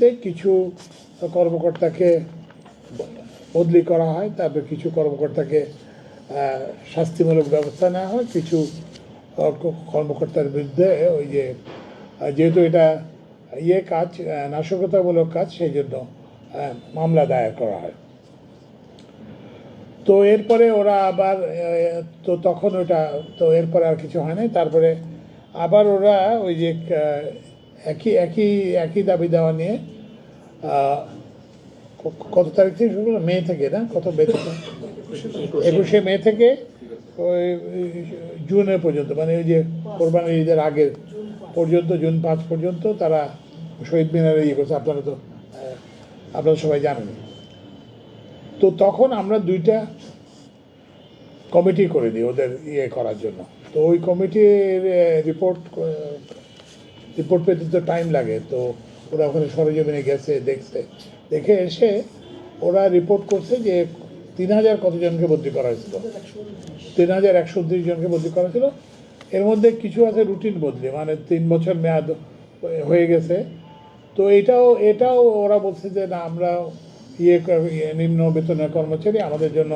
কমিটিতে কিছু কর্মকর্তাকে বদলি করা হয়, তারপর কিছু কর্মকর্তাকে শাস্তিমূলক ব্যবস্থা নেওয়া হয়, কিছু কর্মকর্তার বিরুদ্ধে ওই যে যেহেতু এটা ইয়ে কাজ নাশকতামূলক কাজ, সেই জন্য মামলা দায়ের করা হয়। তো এরপরে ওরা আবার তো তখন ওটা, তো এরপরে আর কিছু হয় নাই। তারপরে আবার ওরা ওই যে একই একই একই দাবি দেওয়া নিয়ে কত তারিখ থেকে শুরু মে থেকে, না? কত একুশে মে থেকে ওই ওই জুনের পর্যন্ত মানে ওই যে কোরবানির ঈদের আগের পর্যন্ত, জুন পাঁচ পর্যন্ত তারা শহীদ মিনারে ইয়ে করছে। আপনারা তো আপনারা সবাই জানেন। তো তখন আমরা দুইটা কমিটি করে দিই ওদের ইয়ে করার জন্য। তো ওই কমিটির রিপোর্ট রিপোর্ট পেতে তো টাইম লাগে। তো ওরা ওখানে সরজমিনে গেছে, দেখছে। দেখে এসে ওরা রিপোর্ট করছে যে তিন হাজার কতজনকে বদলি করা হয়েছিল? তিন হাজার একশো উনত্রিশ জনকে বদলি করা ছিল এর মধ্যে কিছু আছে রুটিন বদলি মানে তিন বছর মেয়াদ হয়ে গেছে। তো এটাও এটাও ওরা বলছে যে না, আমরা ইয়ে ইয়ে নিম্ন বেতনের কর্মচারী, আমাদের জন্য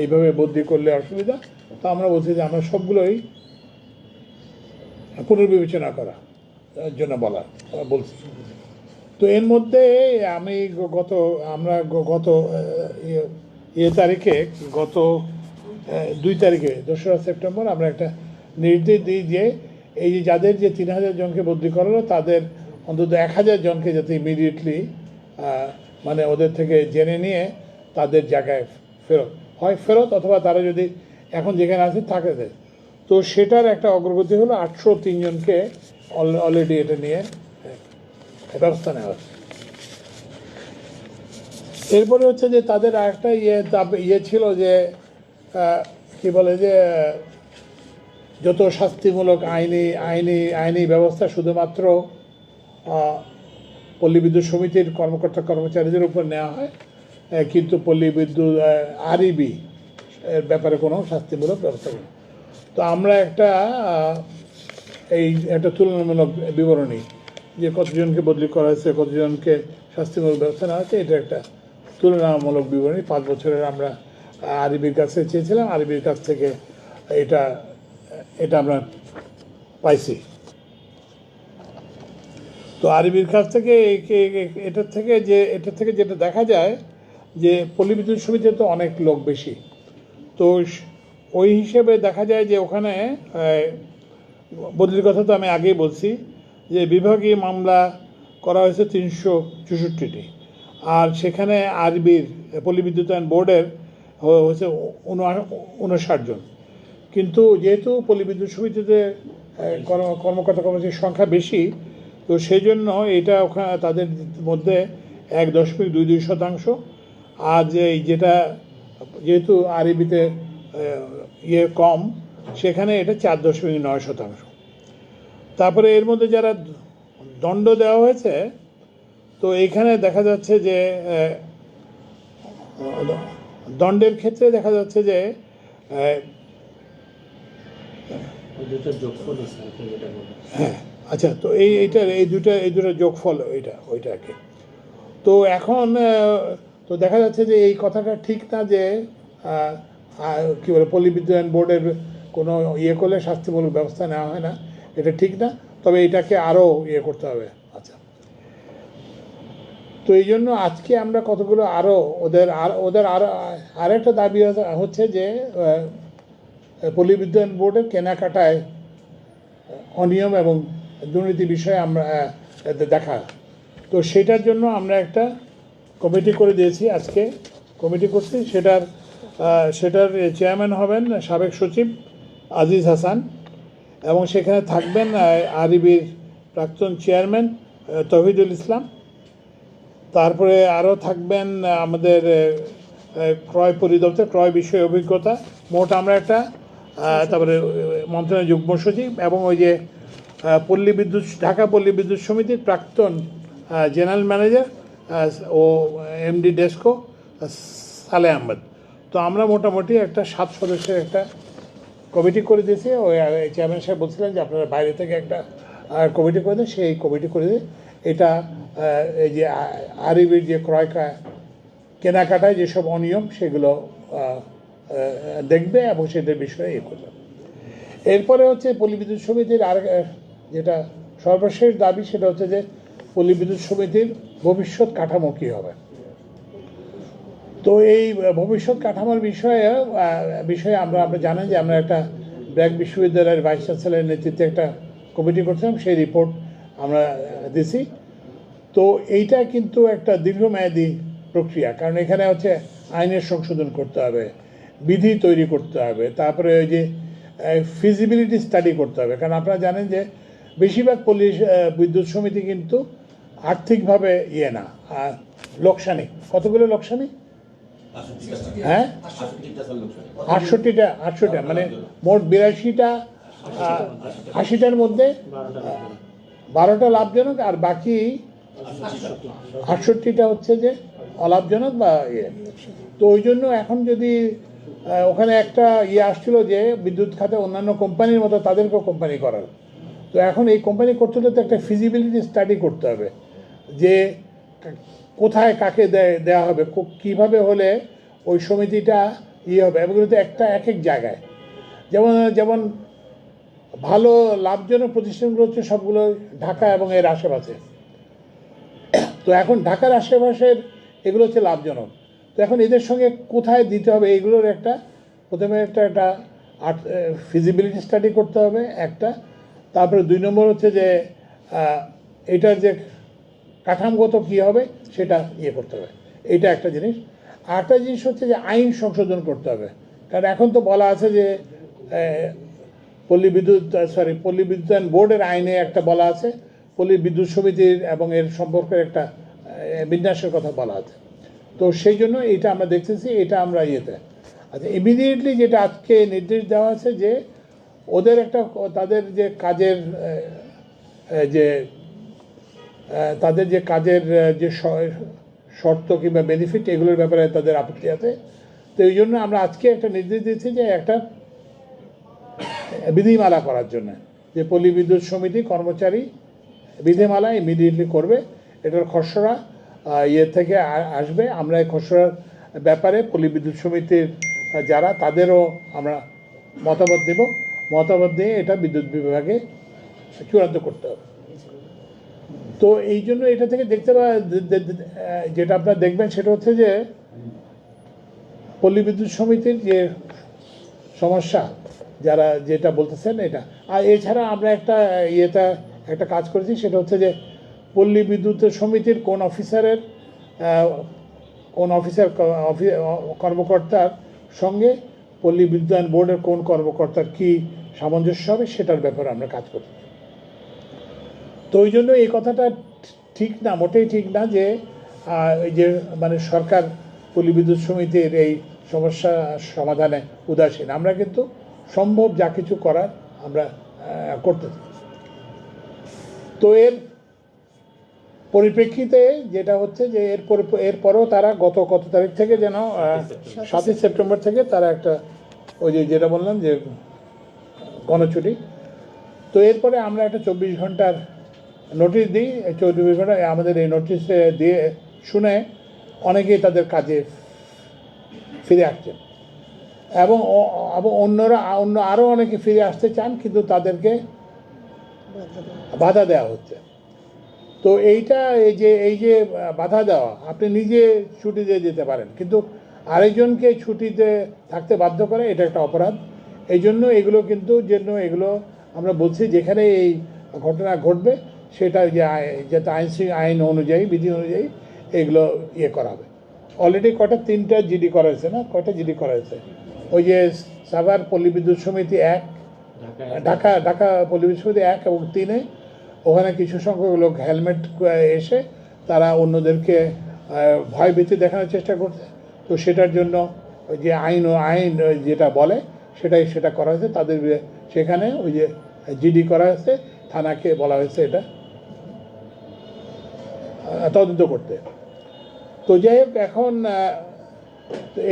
এইভাবে বদলি করলে অসুবিধা। তো আমরা বলছি যে আমরা সবগুলোই পুনর্বিবেচনা করা জন্য বলা, বলছি। তো এর মধ্যে আমি গত, আমরা গত ইয়ে ইয়ে তারিখে গত দুই তারিখে, দোসরা সেপ্টেম্বর, আমরা একটা নির্দেশ দিই যে এই যে যাদের যে তিন হাজার জনকে বদলি করা হলো তাদের অন্তত এক হাজার জনকে যাতে ইমিডিয়েটলি মানে ওদের থেকে জেনে নিয়ে তাদের জায়গায় ফেরত। হয় ফেরত অথবা তারা যদি এখন যেখানে আছে থাকে তো সেটার একটা অগ্রগতি হলো আটশো তিনজনকে অলরেডি এটা নিয়ে ব্যবস্থা নেওয়া হচ্ছে। এরপরে হচ্ছে যে তাদের একটা ইয়ে ইয়ে ছিল যে কি বলে যে, যত শাস্তিমূলক আইনি আইনি আইনি ব্যবস্থা শুধুমাত্র পল্লী বিদ্যুৎ সমিতির কর্মকর্তা, কর্মচারীদের উপর নেওয়া হয় কিন্তু পল্লী বিদ্যুৎ আরইবি এর ব্যাপারে কোনো শাস্তিমূলক ব্যবস্থা নেই। তো আমরা একটা এই একটা তুলনামূলক বিবরণী যে কতজনকে বদলি করা হয়েছে, কতজনকে শাস্তিমূলক ব্যবস্থা নেওয়া হয়েছে, এটা একটা তুলনামূলক বিবরণী। পাঁচ বছরের আমরা আরবির কাছে চেয়েছিলাম, আরবির কাছ থেকে এটা এটা আমরা পাইছি। তো আরবির কাছ থেকে এটার থেকে যে, এটার থেকে যেটা দেখা যায় যে পল্লী বিদ্যুৎ তো অনেক লোক বেশি। তো ওই হিসেবে দেখা যায় যে ওখানে বদলির কথা তো আমি আগেই বলছি যে বিভাগীয় মামলা করা হয়েছে তিনশো চৌষট্টিটি। আর সেখানে আরবির পল্লী বিদ্যুতায়ন বোর্ডের হয়েছে উনষাট জন। কিন্তু যেহেতু পল্লী বিদ্যুৎ সমিতিতে কর্ম- কর্মকর্তা কর্মচারীর সংখ্যা বেশি, তো সেই জন্য এটা ওখানে তাদের মধ্যে এক দশমিক দুই দুই শতাংশ। আর যে, যেটা যেহেতু আরবিতে ইয়ে কম, সেখানে এটা চার দশমিক নয় শতাংশ। তারপরে এর মধ্যে যারা দণ্ড দেওয়া হয়েছে তো এইখানে দেখা যাচ্ছে যে দণ্ডের ক্ষেত্রে দেখা যাচ্ছে যে হ্যাঁ আচ্ছা তো এই এইটার এই দুটো এই দুটো যোগফল ওইটা ওইটাকে। তো এখন তো দেখা যাচ্ছে যে এই কথাটা ঠিক না যে কী বলে পল্লী বিদ্যুতায়ন বোর্ডের কোনো ইয়ে করলে শাস্তিমূলক ব্যবস্থা নেওয়া হয় না। এটা ঠিক না তবে এটাকে আরও ইয়ে করতে হবে। আচ্ছা। তো এই জন্য আজকে আমরা কতগুলো আরও ওদের আর ওদের আরও আরেকটা দাবি হচ্ছে যে আহ, পল্লী বিদ্যুতায়ন বোর্ডের কেনাকাটায় অনিয়ম এবং দুর্নীতি বিষয়ে আমরা দেখা। তো সেটার জন্য আমরা একটা কমিটি করে দিয়েছি আজকে। কমিটি করছি সেটার সেটার চেয়ারম্যান হবেন সাবেক সচিব আজিজ হাসান। এবং সেখানে থাকবেন আরবির প্রাক্তন চেয়ারম্যান তহিদুল ইসলাম। তারপরে আরও থাকবেন আমাদের ক্রয় পরিদপ্তর, ক্রয় বিষয়ে অভিজ্ঞতা। মোট আমরা একটা তারপরে মন্ত্রণালয় যুগ্ম সচিব এবং ওই যে পল্লী বিদ্যুৎ, ঢাকা পল্লী বিদ্যুৎ সমিতির প্রাক্তন জেনারেল ম্যানেজার ও এমডি ডেস্কো সালে আহমেদ। তো আমরা মোটামুটি একটা সাত সদস্যের একটা কমিটি করে দিয়েছে, ওই চেয়ারম্যান সাহেব বলছিলেন যে আপনারা বাইরে থেকে একটা কমিটি করে দেন, সেই কমিটি করে দিয়ে এটা এই যে আরিবির যে ক্রয় কেনাকাটায় যেসব অনিয়ম সেগুলো দেখবে এবং সেটার বিষয়ে এ করবে। এরপরে হচ্ছে পল্লী বিদ্যুৎ সমিতির আর যেটা সর্বশেষ দাবি সেটা হচ্ছে যে পল্লী বিদ্যুৎ সমিতির ভবিষ্যৎ কাঠামো কী হবে। তো এই ভবিষ্যৎ কাঠামোর বিষয়ে বিষয়ে আমরা আমরা জানেন যে আমরা একটা ব্র্যাক বিশ্ববিদ্যালয়ের ভাইস চ্যান্সেলরের নেতৃত্বে একটা কমিটি করছিলাম, সেই রিপোর্ট আমরা দিছি। তো এইটা কিন্তু একটা দীর্ঘমেয়াদী প্রক্রিয়া, কারণ এখানে হচ্ছে আইনের সংশোধন করতে হবে, বিধি তৈরি করতে হবে, তারপরে ওই যে ফিজিবিলিটি স্টাডি করতে হবে। কারণ আপনারা জানেন যে বেশিরভাগ পুলিশ বিদ্যুৎ সমিতি কিন্তু আর্থিকভাবে ইয়ে না লোকসানি। কতগুলো লোকসানি? হ্যাঁ? আটষট্টিটা আটষট্টিটা মানে মোট বিরাশিটা আশিটার মধ্যে বারোটা লাভজনক আর বাকি আটষট্টিটা হচ্ছে যে অলাভজনক বা ইয়ে। তো ওই জন্য এখন যদি ওখানে একটা ইয়ে আসছিল যে বিদ্যুৎ খাতে অন্যান্য কোম্পানির মতো তাদেরকেও কোম্পানি করার। তো এখন এই কোম্পানি করতে হলে তো একটা ফিজিবিলিটি স্টাডি করতে হবে যে কোথায় কাকে দেয় দেওয়া হবে কীভাবে হলে ওই সমিতিটা ইয়ে হবে, এবং কিন্তু একটা এক এক জায়গায়। যেমন যেমন ভালো লাভজনক প্রতিষ্ঠানগুলো হচ্ছে সবগুলো ঢাকা এবং এর আশেপাশে। তো এখন ঢাকার আশেপাশের এগুলো হচ্ছে লাভজনক। তো এখন এদের সঙ্গে কোথায় দিতে হবে এগুলোর একটা প্রথমে একটা একটা ফিজিবিলিটি স্টাডি করতে হবে, একটা। তারপরে দুই নম্বর হচ্ছে যে এটার যে কাঠামোগত কী হবে সেটা ইয়ে করতে হবে। এটা একটা জিনিস। আরেকটা জিনিস হচ্ছে যে আইন সংশোধন করতে হবে। কারণ এখন তো বলা আছে যে পল্লী বিদ্যুৎ, সরি, পল্লী বিদ্যুতায়ন বোর্ডের আইনে একটা বলা আছে, পল্লী বিদ্যুৎ সমিতির এবং এর সম্পর্কে একটা বিন্যাসের কথা বলা আছে। তো সেই জন্য এটা আমরা দেখতেছি, এটা আমরা ইয়েতে। আচ্ছা ইমিডিয়েটলি যেটা আজকে নির্দেশ দেওয়া আছে যে, ওদের একটা তাদের যে কাজের যে তাদের যে কাজের যে শর্ত কিংবা বেনিফিট এগুলোর ব্যাপারে তাদের আপত্তি আছে। তো এই জন্য আমরা আজকে একটা নির্দেশ দিয়েছি যে একটা বিধিমালা করার জন্য, যে পল্লী বিদ্যুৎ সমিতি কর্মচারী বিধিমালা ইমিডিয়েটলি করবে। এটার খসড়া ইয়ে থেকে আসবে। আমরা এই খসড়ার ব্যাপারে পল্লী বিদ্যুৎ সমিতির যারা তাদেরও আমরা মতামত দেব। মতামত দিয়ে এটা বিদ্যুৎ বিভাগে চূড়ান্ত করতে হবে। তো এই জন্য এটা থেকে দেখতে পা যেটা আপনারা দেখবেন সেটা হচ্ছে যে পল্লী বিদ্যুৎ সমিতির যে সমস্যা, যারা যেটা বলতেছেন এটা। আর এছাড়া আমরা একটা ইয়েটা একটা কাজ করেছি, সেটা হচ্ছে যে পল্লী বিদ্যুৎ সমিতির কোন অফিসারের কোন অফিসার কর্মকর্তার সঙ্গে পল্লী বিদ্যুতায়ন বোর্ডের কোন কর্মকর্তার কি সামঞ্জস্য হবে, সেটার ব্যাপারে আমরা কাজ করি তো ওই জন্য এই কথাটা ঠিক না, মোটেই ঠিক না যে ওই যে মানে সরকার পল্লী বিদ্যুৎ সমিতির এই সমস্যা সমাধানে উদাসীন আমরা কিন্তু সম্ভব যা কিছু করার আমরা করতে। তো এর পরিপ্রেক্ষিতে যেটা হচ্ছে যে, এর পরি- এরপরেও তারা গত কত তারিখ থেকে যেন সাতই সেপ্টেম্বর থেকে তারা একটা ওই যে যেটা বললাম যে গণছুটি তো এরপরে আমরা একটা চব্বিশ ঘণ্টার নোটিশ দিই চব্বিশ ঘণ্টা আমাদের এই নোটিশ দিয়ে শুনে অনেকেই তাদের কাজে ফিরে আসছেন। এবং এবং অন্যরা, অন্য আরও অনেকে ফিরে আসতে চান, কিন্তু তাদেরকে বাধা দেওয়া হচ্ছে। তো এইটা, এই যে এই যে, বাধা দেওয়া, আপনি নিজে ছুটি দিয়ে যেতে পারেন, কিন্তু আরেকজনকে ছুটিতে থাকতে বাধ্য করে, এটা একটা অপরাধ। এই জন্য এগুলো কিন্তু জন্য এগুলো আমরা বলছি, যেখানে এই ঘটনা ঘটবে সেটা যে যাতে আইন আইন অনুযায়ী বিধি অনুযায়ী এগুলো ইয়ে করা হবে। অলরেডি কটা তিনটা জিডি করা হয়েছে না? কটা জিডি করা হয়েছে? ওই যে সাভার পল্লী বিদ্যুৎ সমিতি এক ঢাকা ঢাকা পল্লী সমিতি এক এবং তিনে। ওখানে কিছু সংখ্যক লোক হেলমেট এসে তারা অন্যদেরকে ভয়ভীতি দেখানোর চেষ্টা করছে। তো সেটার জন্য ওই যে আইন ও আইন যেটা বলে সেটাই সেটা করা হয়েছে। তাদের সেখানে ওই যে জিডি করা হয়েছে থানাকে বলা হয়েছে এটা। তদন্ত করতে। তো যাই হোক, এখন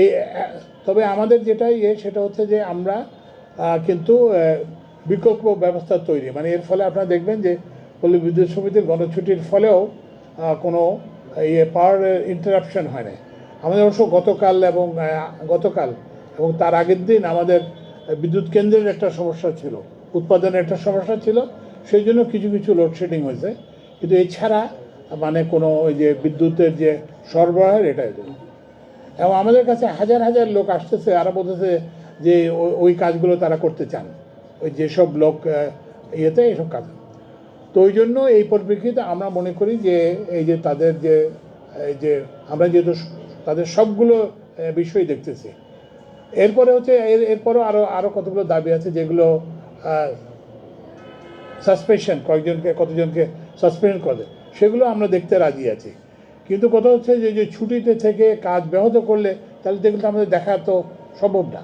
এই তবে আমাদের যেটা ইয়ে সেটা হচ্ছে যে আমরা কিন্তু বিকল্প ব্যবস্থা তৈরি। মানে এর ফলে আপনারা দেখবেন যে পল্লী বিদ্যুৎ সমিতির গণছুটির ফলেও কোনো ইয়ে পাওয়ার ইন্টারাপশন হয় না আমাদের অবশ্য গতকাল এবং গতকাল এবং তার আগের দিন আমাদের বিদ্যুৎ কেন্দ্রের একটা সমস্যা ছিল, উৎপাদনের একটা সমস্যা ছিল, সেই জন্য কিছু কিছু লোডশেডিং হয়েছে। কিন্তু এছাড়া মানে কোনো ওই যে বিদ্যুতের যে সরবরাহের এটাই জন্য এবং আমাদের কাছে হাজার হাজার লোক আসতেছে, আর বলতেছে যে ওই- ওই কাজগুলো তারা করতে চান। ওই যেসব লোক ইয়েতে এইসব কাজ। তো ওই জন্য এই পরিপ্রেক্ষিতে আমরা মনে করি যে এই যে তাদের যে, এই যে আমরা যেহেতু তাদের সবগুলো বিষয় দেখতেছি। এরপরে হচ্ছে, এর, এরপরেও আরও আরও কতগুলো দাবি আছে যেগুলো সাসপেনশন কয়েকজনকে, কতজনকে সাসপেন্ড করে। সেগুলো আমরা দেখতে রাজি আছি। কিন্তু কথা হচ্ছে যে যে ছুটিতে থেকে কাজ ব্যাহত করলে তাহলে দেখলে আমাদের দেখা তো সম্ভব না।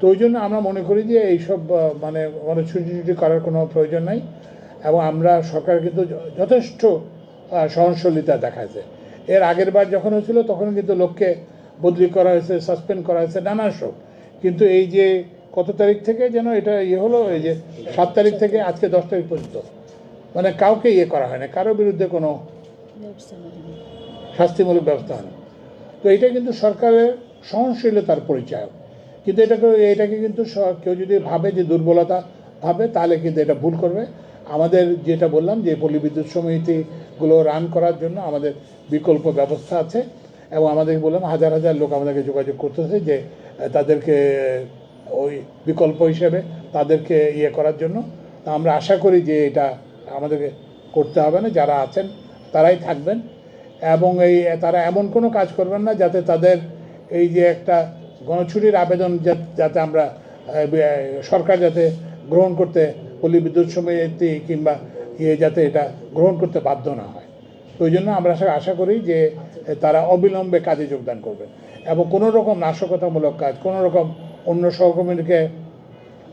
তো ওই জন্য আমরা মনে করি যে, এইসব মানে মানে ছুটি ছুটি করার কোনো প্রয়োজন নাই এবং আমরা সরকার কিন্তু যথেষ্ট সহনশীলতা দেখাচ্ছে এর আগের বার যখন হয়েছিল, তখন কিন্তু লোককে বদলি করা হয়েছে, সাসপেন্ড করা হয়েছে, নানা সব। কিন্তু এই যে, কত তারিখ থেকে যেন এটা ইয়ে হলো, এই যে সাত তারিখ থেকে আজকে দশ তারিখ পর্যন্ত। মানে কাউকে ইয়ে করা হয় না কারোর বিরুদ্ধে কোনো শাস্তিমূলক ব্যবস্থা হয় না। তো এটা কিন্তু সরকারের সহনশীলতার পরিচয় কিন্তু এটাকে এটাকে কিন্তু কেউ যদি ভাবে যে দুর্বলতা ভাবে তাহলে কিন্তু এটা ভুল করবে। আমাদের যেটা বললাম যে পল্লী বিদ্যুৎ সমিতিগুলো রান করার জন্য আমাদের বিকল্প ব্যবস্থা আছে এবং আমাদেরকে বললাম হাজার হাজার লোক আমাদেরকে যোগাযোগ করতেছে যে তাদেরকে ওই বিকল্প হিসেবে তাদেরকে ইয়ে করার জন্য। তা আমরা আশা করি যে এটা আমাদেরকে করতে হবে না, যারা আছেন তারাই থাকবেন। এবং এই, তারা এমন কোনো কাজ করবেন না যাতে তাদের এই যে একটা গণছুটির আবেদন যাতে আমরা সরকার যাতে গ্রহণ করতে পল্লী বিদ্যুৎ সমিতি কিংবা ইয়ে যাতে এটা গ্রহণ করতে বাধ্য না হয়। ওই জন্য আমরা আশা করি যে তারা অবিলম্বে কাজে যোগদান করবে। এবং কোনো রকম নাশকতামূলক কাজ, কোনো রকম অন্য সহকর্মীকে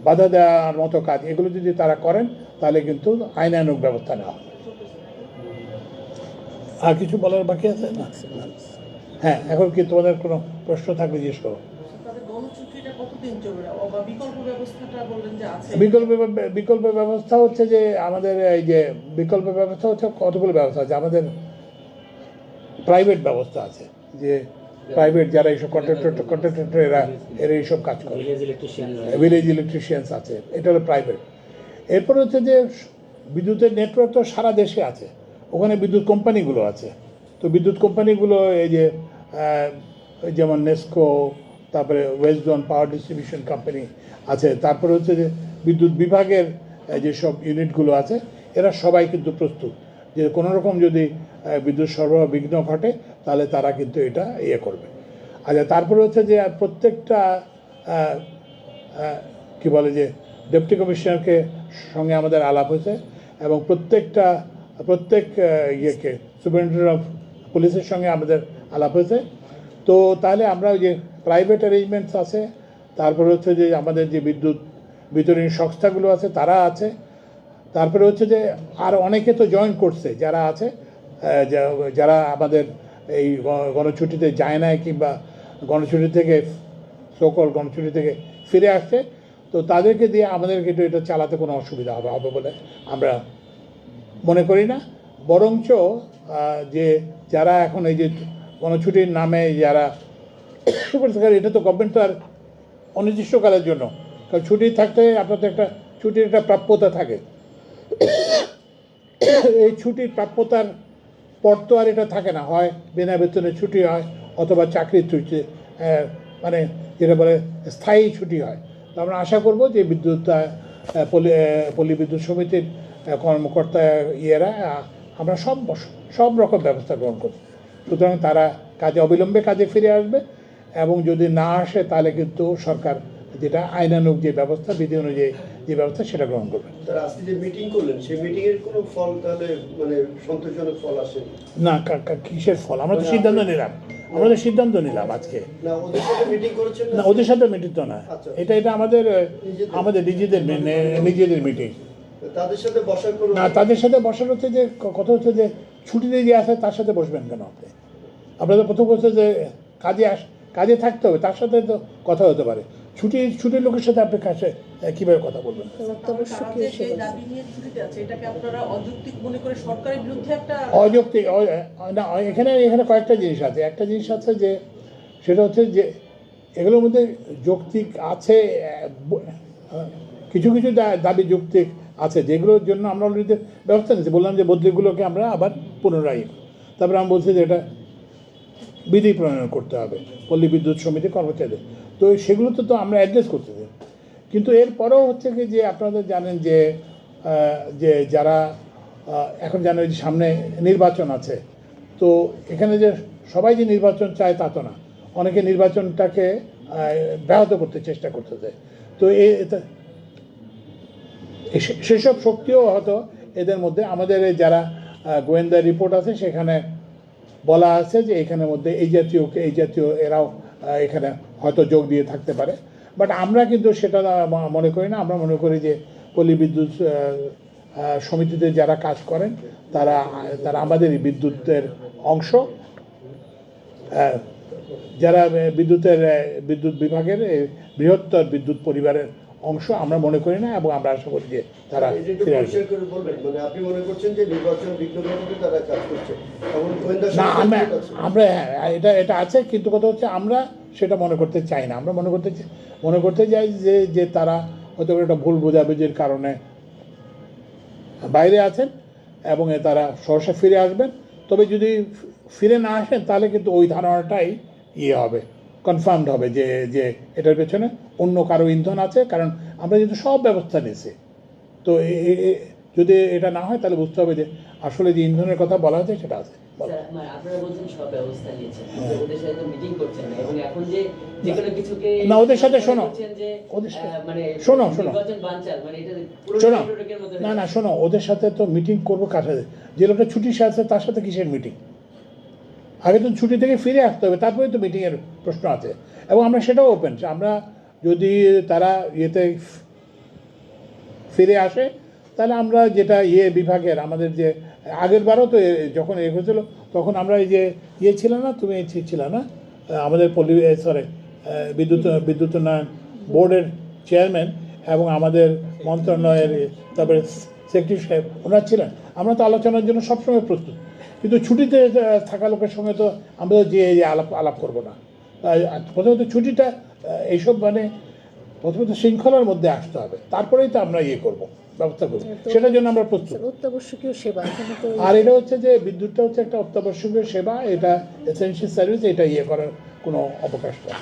বাধা দেওয়ার মতো কাজ এগুলো যদি তারা করেন তাহলে কিন্তু আইনানুগ ব্যবস্থা নেওয়া হবে। আর কিছু বলার বাকি আছে? না। হ্যাঁ এখন কি তোমাদের কোনো প্রশ্ন থাকলে জিজ্ঞেস করো। বিকল্প বিকল্প ব্যবস্থা হচ্ছে যে আমাদের এই যে বিকল্প ব্যবস্থা হচ্ছে কতগুলো ব্যবস্থা আছে? আমাদের প্রাইভেট ব্যবস্থা আছে যে প্রাইভেট যারা এইসব কন্ট্রাক্টর কন্ট্রাক্টর এরা এরা এইসব কাজ করে। ভিলেজ ইলেকট্রিশিয়ানস আছে। এটা হলো প্রাইভেট এরপর হচ্ছে যে বিদ্যুতের নেটওয়ার্ক তো সারা দেশে আছে। ওখানে বিদ্যুৎ কোম্পানিগুলো আছে। তো বিদ্যুৎ কোম্পানিগুলো এই যে যেমন নেস্কো তারপরে west zone power distribution company আছে। তারপরে হচ্ছে যে বিদ্যুৎ বিভাগের যেসব ইউনিটগুলো আছে এরা সবাই কিন্তু প্রস্তুত। যে কোনো রকম যদি বিদ্যুৎ সরবরাহ বিঘ্ন ঘটে তাহলে তারা কিন্তু এটা ইয়ে করবে। আচ্ছা তারপরে হচ্ছে যে প্রত্যেকটা কি বলে যে, ডেপুটি কমিশনারকে সঙ্গে আমাদের আলাপ হয়েছে এবং প্রত্যেকটা, প্রত্যেক ইয়েকে, সুপারিনটেন্ডেন্ট অফ পুলিশের সঙ্গে আমাদের আলাপ হয়েছে। তো তাহলে আমরা ওই যে প্রাইভেট অ্যারেঞ্জমেন্টস আছে, তারপরে হচ্ছে যে আমাদের যে বিদ্যুৎ বিতরণী সংস্থাগুলো আছে, তারা আছে। তারপরে হচ্ছে যে আর অনেকে তো জয়েন করছে, যারা আছে যারা আমাদের এই গণছুটিতে যায় না কিংবা গণছুটি থেকে সকল গণছুটি থেকে ফিরে আসছে তো তাদেরকে দিয়ে আমাদের কিন্তু এটা চালাতে কোনো অসুবিধা হবে হবে বলে আমরা মনে করি না। বরঞ্চ যে যারা এখন এই যে গণছুটির নামে যারা এটা তো গভর্নমেন্ট তো আর অনির্দিষ্টকালের জন্য। কারণ ছুটি থাকতে আপনার তো একটা, ছুটির একটা প্রাপ্যতা থাকে। এই ছুটির প্রাপ্যতার পর তো আর এটা থাকে না। হয় বিনা বেতনে ছুটি হয় অথবা চাকরির ছুটি মানে যেটা বলে স্থায়ী ছুটি হয়। তো আমরা আশা করব যে বিদ্যুৎ পল্লী বিদ্যুৎ সমিতির কর্মকর্তা ইয়েরা আমরা সব সব রকম ব্যবস্থা গ্রহণ করি সুতরাং তারা কাজে অবিলম্বে কাজে ফিরে আসবে এবং যদি না আসে তাহলে কিন্তু সরকার যেটা আইনানুগ যে ব্যবস্থা, বিধি অনুযায়ী যে ব্যবস্থা সেটা গ্রহণ করবেন। তারা আজকে যে মিটিং করলেন সেই মিটিং এর কোনো ফল তাহলে মানে সন্তোষজনক ফল আসে না? কিসের ফল? আমরা তো সিদ্ধান্ত নিলাম। আমরা তো সিদ্ধান্ত নিলাম আজকে। না ওদের সাথে মিটিং করেছেন না? ওদের সাথে মিটিং তো না। আচ্ছা। এটা এটা আমাদের আমাদের নিজেদের নিজেদের মিটিং তাদের সাথে বসার না তাদের সাথে বসার হচ্ছে যে কথা হচ্ছে যে ছুটিতে যে আসে তার সাথে বসবেন কেন আপনি? আপনাদের প্রথম হচ্ছে যে কাজে আস কাজে থাকতে হবে তার সাথে তো কথা হতে পারে। ছুটি ছুটির লোকের সাথে আপনি কাছে কীভাবে কথা বলবেন? অযৌক্তিক মনে করে সরকারের বিরুদ্ধে একটা অযৌক্তিক অ- না এখানে এখানে কয়েকটা জিনিস আছে। একটা জিনিস আছে যে সেটা হচ্ছে যে এগুলোর মধ্যে যৌক্তিক আছে কিছু কিছু দাবি যৌক্তিক আছে যেগুলোর জন্য আমরা অলরেডি ব্যবস্থা নিচ্ছি বললাম যে বদলিগুলোকে আমরা আবার পুনরায় তারপরে আমি বলছি যে এটা বিধি প্রণয়ন করতে হবে, পল্লী বিদ্যুৎ সমিতি কর্মচারীদের। তো সেগুলোতে তো তো আমরা অ্যাড্রেস করতে চাই। কিন্তু এরপরেও হচ্ছে কি যে আপনাদের জানেন যে যে যারা এখন জানেন যে সামনে নির্বাচন আছে, তো এখানে যে সবাই যে নির্বাচন চায় তা তো না। অনেকে নির্বাচনটাকে ব্যাহত করতে চেষ্টা করতেছে তো এ সেসব শক্তিও হয়তো এদের মধ্যে, আমাদের যারা গোয়েন্দা রিপোর্ট আছে সেখানে বলা আছে যে এখানের মধ্যে এই জাতীয় এই জাতীয় এরাও এখানে হয়তো যোগ দিয়ে থাকতে পারে। বাট আমরা কিন্তু সেটা মনে করি না। আমরা মনে করি যে পল্লী বিদ্যুৎ সমিতিতে যারা কাজ করেন, তারা তারা আমাদের বিদ্যুতের অংশ। যারা বিদ্যুতের বিদ্যুৎ বিভাগের বৃহত্তর বিদ্যুৎ পরিবারের অংশ আমরা মনে করি না এবং আমরা আশা করি যে তারা মানে মনে না আমরা হ্যাঁ এটা এটা আছে কিন্তু কথা হচ্ছে আমরা সেটা মনে করতে চাই না। আমরা মনে করতে চাই- মনে করতে চাই যে যে তারা হয়তো একটা ভুল বোঝাবুঝির কারণে বাইরে আছেন এবং এ তারা সহসা ফিরে আসবেন। তবে যদি ফিরে না আসেন তাহলে কিন্তু ওই ধারণাটাই ইয়ে হবে। কনফার্মড হবে যে যে এটার পেছনে অন্য কারও ইন্ধন আছে কারণ আমরা যেহেতু সব ব্যবস্থা নিয়েছি। তো যদি এটা না হয় তাহলে বুঝতে হবে যে আসলে যে ইন্ধনের কথা বলা হয়েছে সেটা আছে। মানে হ্যাঁ। না ওদের সাথে শোনো। মানে শোনো, শোনো। মানে শোনো। না না শোনো ওদের সাথে তো মিটিং করব কার সাথে? যে লোকটা ছুটির সাথে তার সাথে কিসের মিটিং আগে তো ছুটি থেকে ফিরে আসতে হবে তারপরে তো মিটিংয়ের প্রশ্ন আছে। এবং আমরা সেটাও ওপেন আমরা যদি তারা ইয়েতে ফিরে আসে, তাহলে আমরা যেটা ইয়ে বিভাগের, আমাদের যে আগের বারও তো যখন এ হয়েছিল, তখন আমরা এই যে ইয়ে ছিল না, তুমি ছিল না আমাদের পল্লী সরি বিদ্যুৎ বিদ্যুৎ উন্নয়ন বোর্ডের চেয়ারম্যান এবং আমাদের মন্ত্রণালয়ের, তারপরে সেক্রেটারি সাহেব, ওনারা ছিলেন। আমরা তো আলোচনার জন্য সবসময় প্রস্তুত। কিন্তু ছুটিতে থাকা লোকের সঙ্গে তো আমরা যে আলাপ আলাপ করব না। প্রথমত ছুটিটা এইসব মানে প্রথমত শৃঙ্খলার মধ্যে আসতে হবে। তারপরেই তো আমরা ইয়ে করব ব্যবস্থা করব। সেটার জন্য আমরা প্রস্তুত। অত্যাবশ্যকীয় সেবা আর এটা হচ্ছে যে বিদ্যুৎটা হচ্ছে একটা অত্যাবশ্যকীয় সেবা এটা এসেন্সিয়াল সার্ভিস এটা ইয়ে করার কোনো অবকাশ নেই।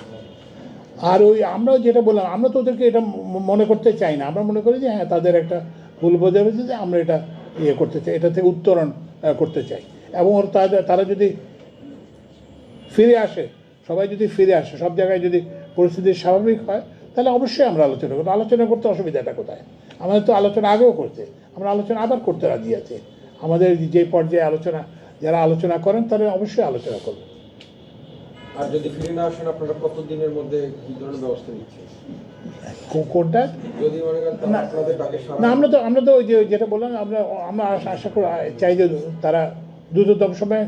আর ওই আমরাও যেটা বললাম আমরা তো ওদেরকে এটা মনে করতে চাই না। আমরা মনে করি যে হ্যাঁ তাদের একটা ভুল বোঝাবুঝি যে আমরা এটা ইয়ে করতে চাই এটা থেকে উত্তরণ করতে চাই। এবং তাদের তারা যদি ফিরে আসে সবাই যদি ফিরে আসে সব জায়গায় যদি পরিস্থিতি স্বাভাবিক হয় তাহলে অবশ্যই আমরা আলোচনা করব। আলোচনা করতে অসুবিধাটা কোথায়? আমাদের তো আলোচনা আগেও করছে আমরা আলোচনা আবার করতে রাজি আছে। আমাদের যে পর্যায়ে আলোচনা যারা আলোচনা করেন তারা অবশ্যই আলোচনা করবে। আর যদি ফিরে না আসেন আপনারা কত দিনের মধ্যে কি ধরনের ব্যবস্থা নিচ্ছেন? কোনটা? যদি মনে করেন না। আপনাদের ডাকে না আমরা তো আমরা তো ওই যে যেটা বললাম আমরা আমরা আশা আশা করি চাই যে তারা দ্রুততম সময়ে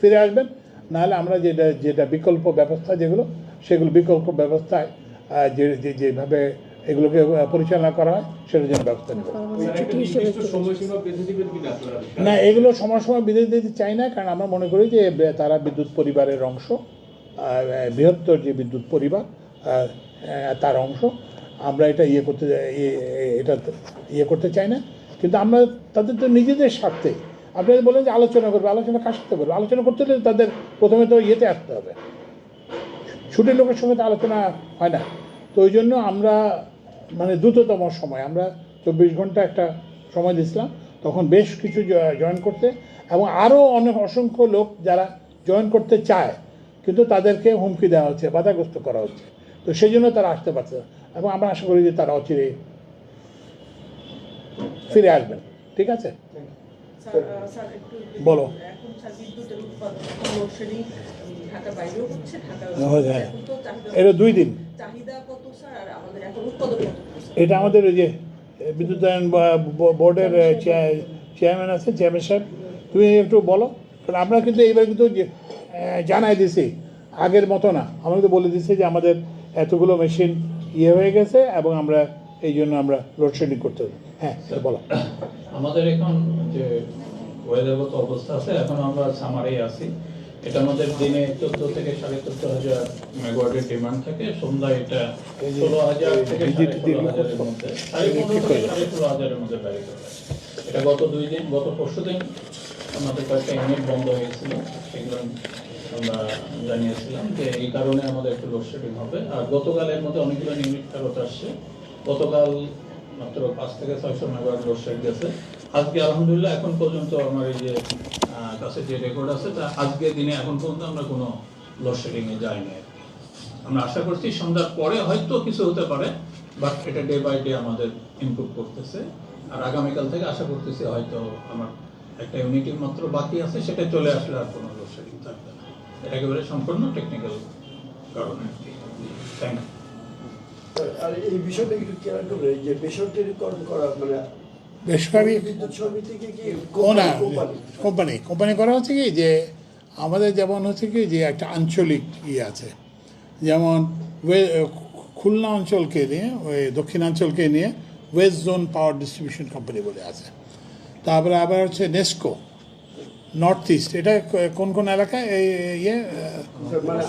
ফিরে আসবেন। নাহলে আমরা যেটা যেটা বিকল্প ব্যবস্থা যেগুলো সেগুলো বিকল্প ব্যবস্থায় যে যে- যেভাবে এগুলোকে পরিচালনা করা হয় সেটার জন্য ব্যবস্থা নেব। আপনারা? না এগুলো সময় সময় বিদেশ দিতে চাই না কারণ আমরা মনে করি যে তারা বিদ্যুৎ পরিবারের অংশ বৃহত্তর যে বিদ্যুৎ পরিবার তার অংশ আমরা এটা ইয়ে করতে এটা ইয়ে করতে চাই না। কিন্তু আমরা তাদের তো নিজেদের স্বার্থে আপনি বলেন যে আলোচনা করবে, আলোচনা কার সাথে করবে? আলোচনা করতে হলে তাদের প্রথমে তো ইয়েতে আসতে হবে। ছুটির লোকের সঙ্গে তো আলোচনা হয় না। তো ওই জন্য আমরা মানে দ্রুততম সময়, আমরা চব্বিশ ঘণ্টা একটা সময় দিয়েছিলাম, তখন বেশ কিছু জয়েন করতে এবং আরও অনেক অসংখ্য লোক যারা জয়েন করতে চায়, কিন্তু তাদেরকে হুমকি দেওয়া হচ্ছে, বাধাগ্রস্ত করা হচ্ছে। তো সেই জন্য তারা আসতে পারছে না। এবং আমরা আশা করি যে তারা অচিরে ফিরে আসবেন। ঠিক আছে স্যার আহ, স্যার একটু যদি- বলো। এটা দুই দিন? এটা আমাদের ওই যে বিদ্যুতায়ন বোর্ডের চেয়ারম্যান আছে চেয়ারম্যান সাহেব। তুমি একটু বলো কারণ আমরা কিন্তু এইবার কিন্তু যে, জানাই দিছি। আগের মতো না। আমরা কিন্তু বলে দিচ্ছি যে আমাদের এতগুলো মেশিন ইয়ে হয়ে গেছে এবং আমরা এই জন্য আমরা লোডশেডিং করতে হ্যাঁ বলো। আমাদের এখন যে ওয়েদারগত অবস্থা আছে এখন আমরা সামারেই আছি। এটা আমাদের দিনে চোদ্দ থেকে সাড়ে চোদ্দ হাজার মেগাওয়াটের ডিমান্ড থাকে সন্ধ্যায় এটা ষোলো হাজার থেকে সাড়ে ষোলো হাজারের মধ্যে সাড়ে পনেরো থেকে সাড়ে ষোলো হাজারের মধ্যে ভ্যারি করে এটা গত দুই দিন গত পরশু দিন আমাদের কয়েকটা ইউনিট বন্ধ হয়েছিল। সেগুলো আমরা জানিয়েছিলাম যে এই কারণে আমাদের একটু লোডশেডিং হবে। আর গতকালের মধ্যে অনেকগুলো ইউনিট ফেরত আসছে। গতকাল মাত্র পাঁচ থেকে ছয়শো মেগাওয়াট লোডশেড গেছে। আজকে আলহামদুলিল্লাহ এখন পর্যন্ত আমার এই যে কাছে যে রেকর্ড আছে, তা আজকে দিনে এখন পর্যন্ত আমরা কোনো লোডশেডিং এ যাইনি। আমরা আশা করছি সন্ধ্যার পরে হয়তো কিছু হতে পারে বাট এটা ডে বাই ডে আমাদের ইমপ্রুভ করতেছে। আর আগামীকাল থেকে আশা করতেছি হয়তো আমার একটা ইউনিটি মাত্র বাকি আছে সেটা চলে আসলে আর কোনো লোডশেডিং থাকবে না। এটা একেবারে সম্পূর্ণ টেকনিক্যাল কারণে। থ্যাংক ইউ আর এই বিষয়টা একটু যে বেসরকারিকরণ করা মানে বেসরকারি বিদ্যুৎ সমিতিকে কি না কোম্পানি কোম্পানি কোম্পানি করা হচ্ছে কি যে আমাদের যেমন হচ্ছে কি যে একটা আঞ্চলিক ইয়ে আছে। যেমন খুলনা অঞ্চলকে নিয়ে ওই দক্ষিণাঞ্চলকে নিয়ে west zone power distribution company বলে আছে। তারপরে আবার হচ্ছে নেস্কো নর্থ ইস্ট এটা কোন কোন এলাকায় এই ইয়ে মানে?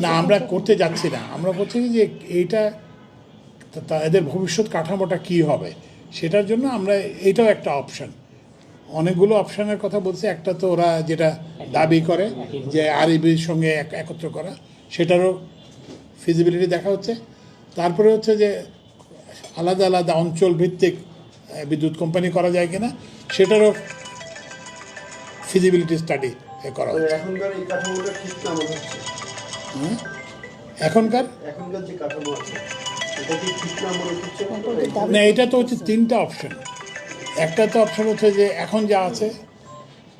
না আমরা করতে যাচ্ছি না। আমরা বলছি যে এইটা এদের ভবিষ্যৎ কাঠামোটা কি হবে? সেটার জন্য আমরা এইটাও একটা অপশন অনেকগুলো অপশনের কথা বলছি। একটা তো ওরা যেটা দাবি করে যে আরইবির সঙ্গে এক- একত্র করা সেটারও ফিজিবিলিটি দেখা হচ্ছে। তারপরে হচ্ছে যে আলাদা আলাদা অঞ্চল ভিত্তিক বিদ্যুৎ কোম্পানি করা যায় কিনা সেটারও ফিজিবিলিটি স্টাডি করা হচ্ছে। এখনকার না এটা তো হচ্ছে তিনটা অপশন একটা তো অপশন হচ্ছে যে এখন যা আছে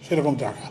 সেরকম রাখা।